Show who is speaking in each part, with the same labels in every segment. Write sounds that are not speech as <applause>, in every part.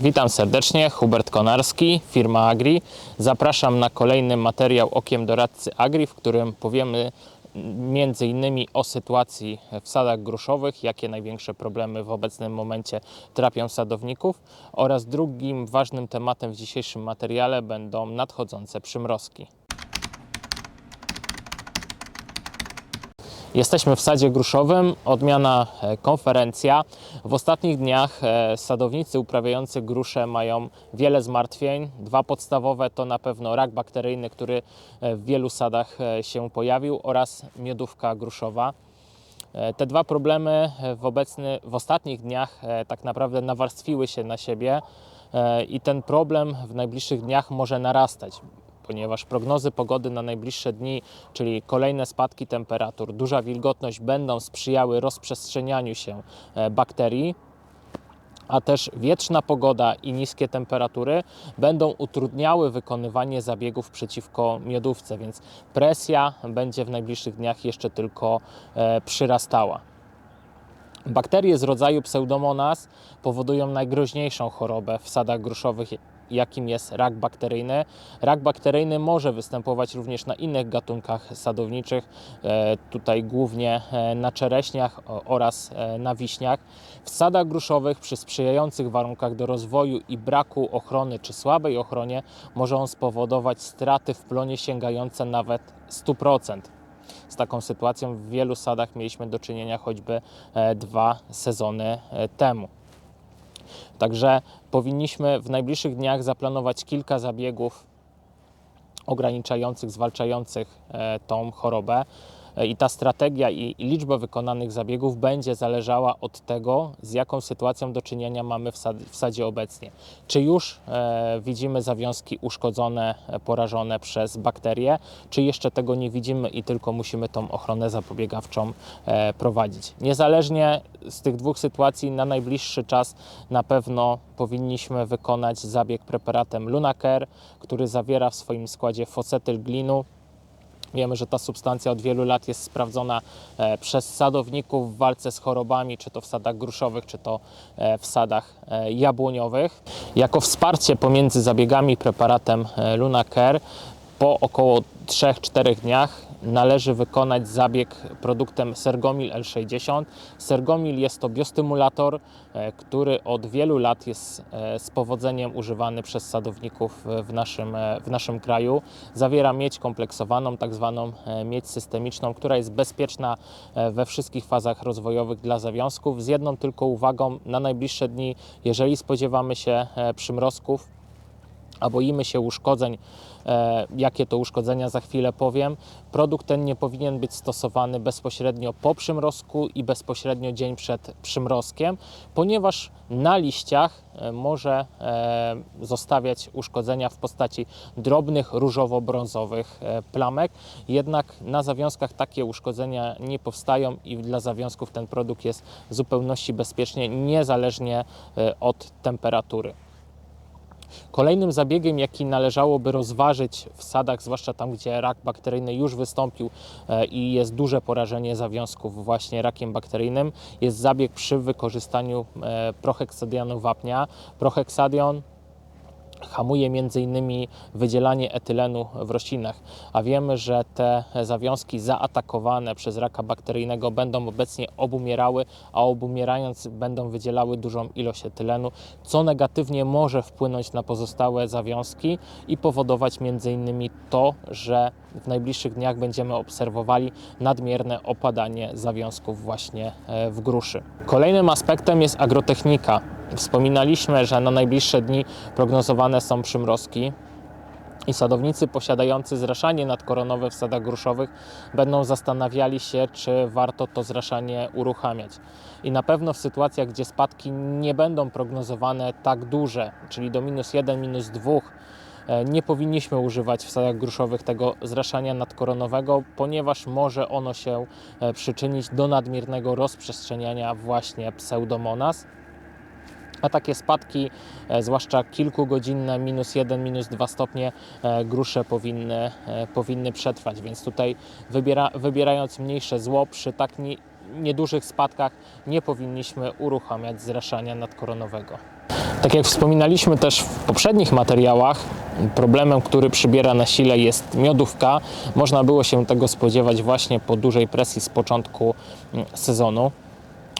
Speaker 1: Witam serdecznie, Hubert Konarski, firma Agri. Zapraszam na kolejny materiał Okiem Doradcy Agri, w którym powiemy innymi o sytuacji w sadach gruszowych, jakie największe problemy w obecnym momencie trapią sadowników oraz drugim ważnym tematem w dzisiejszym materiale będą nadchodzące przymrozki. Jesteśmy w sadzie gruszowym, odmiana e, konferencja. W ostatnich dniach e, sadownicy uprawiający grusze mają wiele zmartwień. Dwa podstawowe to na pewno rak bakteryjny, który e, w wielu sadach się pojawił oraz miodówka gruszowa. Te dwa problemy w, obecny, w ostatnich dniach tak naprawdę nawarstwiły się na siebie i ten problem w najbliższych dniach może narastać, ponieważ prognozy pogody na najbliższe dni, czyli kolejne spadki temperatur, duża wilgotność będą sprzyjały rozprzestrzenianiu się e, bakterii a też wietrzna pogoda i niskie temperatury będą utrudniały wykonywanie zabiegów przeciwko miodówce, więc presja będzie w najbliższych dniach jeszcze tylko e, przyrastała. Bakterie z rodzaju Pseudomonas powodują najgroźniejszą chorobę w sadach gruszowych, jakim jest rak bakteryjny. Rak bakteryjny może występować również na innych gatunkach sadowniczych, e, tutaj głównie e, na czereśniach oraz e, na wiśniach. W sadach gruszowych przy sprzyjających warunkach do rozwoju i braku ochrony czy słabej ochronie może on spowodować straty w plonie sięgające nawet 100%. Z taką sytuacją w wielu sadach mieliśmy do czynienia choćby dwa sezony temu. Także powinniśmy w najbliższych dniach zaplanować kilka zabiegów ograniczających, zwalczających e, tą chorobę. E, I ta strategia i, liczba wykonanych zabiegów będzie zależała od tego, z jaką sytuacją do czynienia mamy w, sad, w sadzie obecnie. Czy już e, widzimy zawiązki uszkodzone, e, porażone przez bakterie, czy jeszcze tego nie widzimy i tylko musimy tą ochronę zapobiegawczą e, prowadzić. Niezależnie z tych dwóch sytuacji, na najbliższy czas na pewno powinniśmy wykonać zabieg preparatem Lunacare, który zawiera w swoim składzie fosetylglinu, Wiemy, że ta substancja od wielu lat jest sprawdzona e, przez sadowników w walce z chorobami, czy to w sadach gruszowych, czy to e, w sadach e, jabłoniowych. Jako wsparcie pomiędzy zabiegami preparatem e, Lunacare po około 3-4 dniach należy wykonać zabieg produktem Sergomil L60. Sergomil jest to biostymulator, e, który od wielu lat jest e, z powodzeniem używany przez sadowników w naszym, e, w naszym kraju. Zawiera miedź kompleksowaną, tak zwaną miedź systemiczną, która jest bezpieczna we wszystkich fazach rozwojowych dla zawiązków, z jedną tylko uwagą na najbliższe dni, jeżeli spodziewamy się przymrozków, a boimy się uszkodzeń, e, jakie to uszkodzenia za chwilę powiem, produkt ten nie powinien być stosowany bezpośrednio po przymrozku i bezpośrednio dzień przed przymrozkiem, ponieważ na liściach e, może e, zostawiać uszkodzenia w postaci drobnych różowo-brązowych e, plamek, jednak na zawiązkach takie uszkodzenia nie powstają i dla zawiązków ten produkt jest w zupełności bezpiecznie, niezależnie e, od temperatury. Kolejnym zabiegiem, jaki należałoby rozważyć w sadach, zwłaszcza tam, gdzie rak bakteryjny już wystąpił e, i jest duże porażenie zawiązków właśnie rakiem bakteryjnym, jest zabieg przy wykorzystaniu e, proheksadianu wapnia. Proheksadion hamuje m.in. wydzielanie etylenu w roślinach, a wiemy, że te zawiązki zaatakowane przez raka bakteryjnego będą obecnie obumierały, a obumierając będą wydzielały dużą ilość etylenu, co negatywnie może wpłynąć na pozostałe zawiązki i powodować m.in. to, że w najbliższych dniach będziemy obserwowali nadmierne opadanie zawiązków właśnie e, w gruszy. Kolejnym aspektem jest agrotechnika. Wspominaliśmy, że na najbliższe dni prognozowane są przymrozki. I sadownicy posiadający zraszanie nadkoronowe w sadach gruszowych będą zastanawiali się, czy warto to zraszanie uruchamiać. I na pewno w sytuacjach, gdzie spadki nie będą prognozowane tak duże, czyli do minus 1, minus 2, e, nie powinniśmy używać w sadach gruszowych tego zraszania nadkoronowego, ponieważ może ono się e, przyczynić do nadmiernego rozprzestrzeniania właśnie pseudomonas. A takie spadki, e, zwłaszcza kilkugodzinne, minus 1, minus 2 stopnie, e, grusze powinny, e, powinny przetrwać. Więc tutaj wybiera, wybierając mniejsze zło przy tak nie, niedużych spadkach, nie powinniśmy uruchamiać zraszania nadkoronowego. Tak jak wspominaliśmy też w poprzednich materiałach, problemem, który przybiera na sile jest miodówka. Można było się tego spodziewać właśnie po dużej presji z początku mm, sezonu.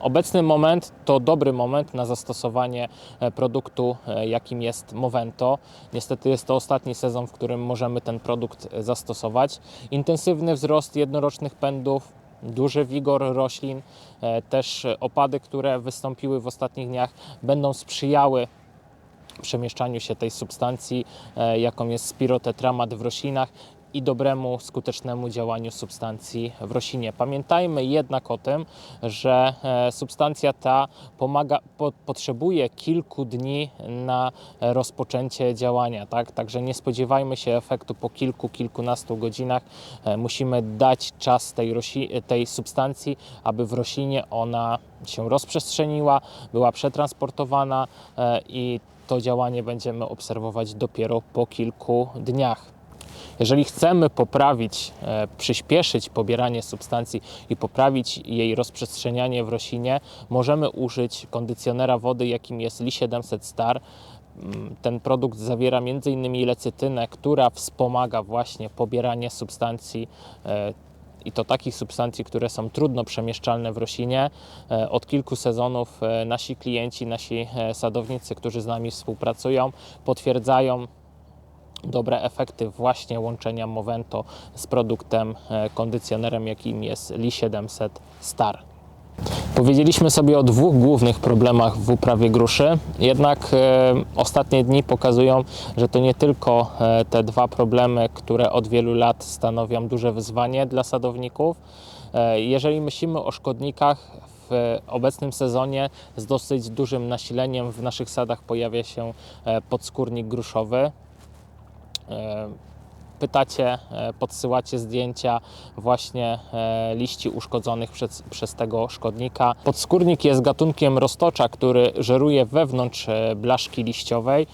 Speaker 1: Obecny moment to dobry moment na zastosowanie e, produktu, e, jakim jest Movento. Niestety jest to ostatni sezon, w którym możemy ten produkt e, zastosować. Intensywny wzrost jednorocznych pędów, duży wigor roślin, e, też opady, które wystąpiły w ostatnich dniach, będą sprzyjały przemieszczaniu się tej substancji, e, jaką jest spirotetramat w roślinach i dobremu, skutecznemu działaniu substancji w roślinie. Pamiętajmy jednak o tym, że e, substancja ta pomaga, po, potrzebuje kilku dni na rozpoczęcie działania, tak? Także nie spodziewajmy się efektu po kilku, kilkunastu godzinach. E, Musimy dać czas tej, rośli, tej substancji, aby w roślinie ona się rozprzestrzeniła, była przetransportowana e, i to działanie będziemy obserwować dopiero po kilku dniach. Jeżeli chcemy poprawić, e, przyspieszyć pobieranie substancji i poprawić jej rozprzestrzenianie w roślinie, możemy użyć kondycjonera wody, jakim jest Li 700 Star. Mm, Ten produkt zawiera m.in. lecytynę, która wspomaga właśnie pobieranie substancji e, i to takich substancji, które są trudno przemieszczalne w roślinie. E, Od kilku sezonów nasi klienci, nasi sadownicy, którzy z nami współpracują, potwierdzają dobre efekty właśnie łączenia Movento z produktem e, kondycjonerem, jakim jest Li 700 Star. Powiedzieliśmy sobie o dwóch głównych problemach w uprawie gruszy, jednak e, ostatnie dni pokazują, że to nie tylko e, te dwa problemy, które od wielu lat stanowią duże wyzwanie dla sadowników. Jeżeli myślimy o szkodnikach, w obecnym sezonie z dosyć dużym nasileniem w naszych sadach pojawia się podskórnik gruszowy. E, pytacie, e, podsyłacie zdjęcia właśnie e, liści uszkodzonych przez, przez tego szkodnika. Podskórnik jest gatunkiem roztocza, który żeruje wewnątrz blaszki liściowej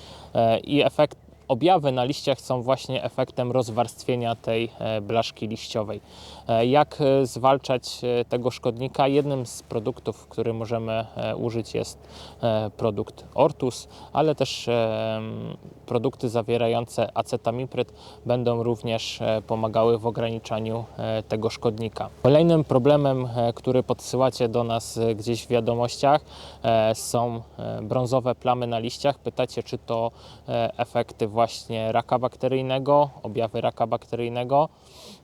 Speaker 1: i efekt Objawy na liściach są właśnie efektem rozwarstwienia tej e, blaszki liściowej. E, Jak e, zwalczać tego szkodnika? Jednym z produktów, który możemy użyć jest produkt Ortus, ale też produkty zawierające acetamipryt będą również pomagały w ograniczaniu tego szkodnika. Kolejnym problemem, który podsyłacie do nas gdzieś w wiadomościach są brązowe plamy na liściach. Pytacie, czy to efekty właśnie raka bakteryjnego, objawy raka bakteryjnego.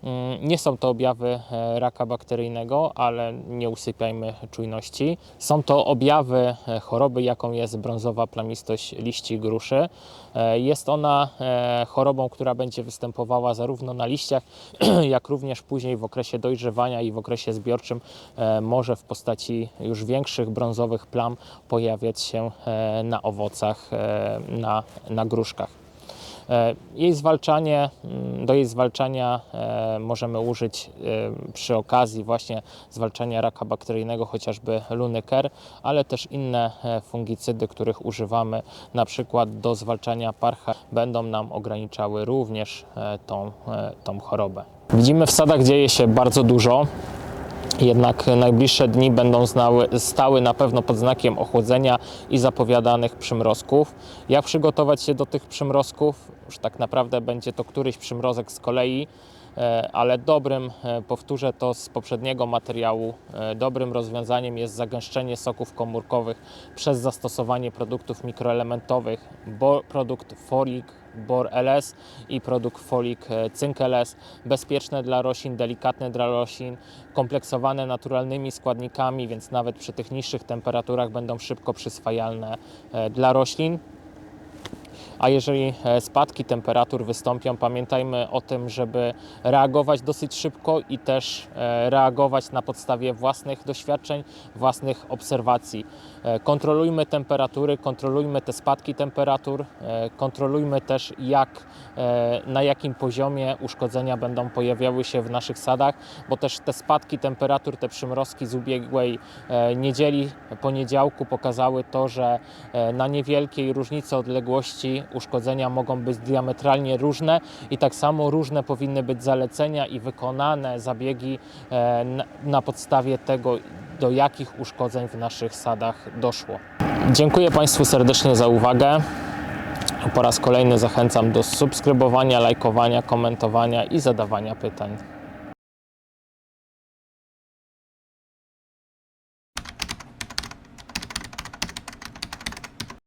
Speaker 1: Mm, Nie są to objawy e, raka bakteryjnego, ale nie usypiajmy czujności. Są to objawy e, choroby, jaką jest brązowa plamistość liści gruszy. E, Jest ona chorobą, która będzie występowała zarówno na liściach, <clears throat> jak również później w okresie dojrzewania i w okresie zbiorczym może w postaci już większych brązowych plam pojawiać się na owocach, na, na gruszkach. E, Jej zwalczanie, mm, do jej zwalczania e, możemy użyć e, przy okazji właśnie zwalczania raka bakteryjnego chociażby Lunyker, ale też inne fungicydy, których używamy na przykład do zwalczania parcha będą nam ograniczały również tą, tą chorobę. Widzimy w sadach dzieje się bardzo dużo. Jednak najbliższe dni będą znały, stały na pewno pod znakiem ochłodzenia i zapowiadanych przymrozków. Jak przygotować się do tych przymrozków? Już tak naprawdę będzie to któryś przymrozek z kolei, ale dobrym, e, powtórzę to z poprzedniego materiału, e, dobrym rozwiązaniem jest zagęszczenie soków komórkowych przez zastosowanie produktów mikroelementowych, bo produkt Folik Bor LS i produkt Folik e, Cynk LS. Bezpieczne dla roślin, delikatne dla roślin, kompleksowane naturalnymi składnikami, więc nawet przy tych niższych temperaturach będą szybko przyswajalne e, dla roślin. A jeżeli e, spadki temperatur wystąpią, pamiętajmy o tym, żeby reagować dosyć szybko i też e, reagować na podstawie własnych doświadczeń, własnych obserwacji. E, Kontrolujmy temperatury, kontrolujmy te spadki temperatur, e, kontrolujmy też jak, e, na jakim poziomie uszkodzenia będą pojawiały się w naszych sadach, bo też te spadki temperatur, te przymrozki z ubiegłej niedzieli, poniedziałku pokazały to, że na niewielkiej różnicy odległości uszkodzenia mogą być diametralnie różne i tak samo różne powinny być zalecenia i wykonane zabiegi na podstawie tego, do jakich uszkodzeń w naszych sadach doszło. Dziękuję Państwu serdecznie za uwagę. Po raz kolejny zachęcam do subskrybowania, lajkowania, komentowania i zadawania pytań.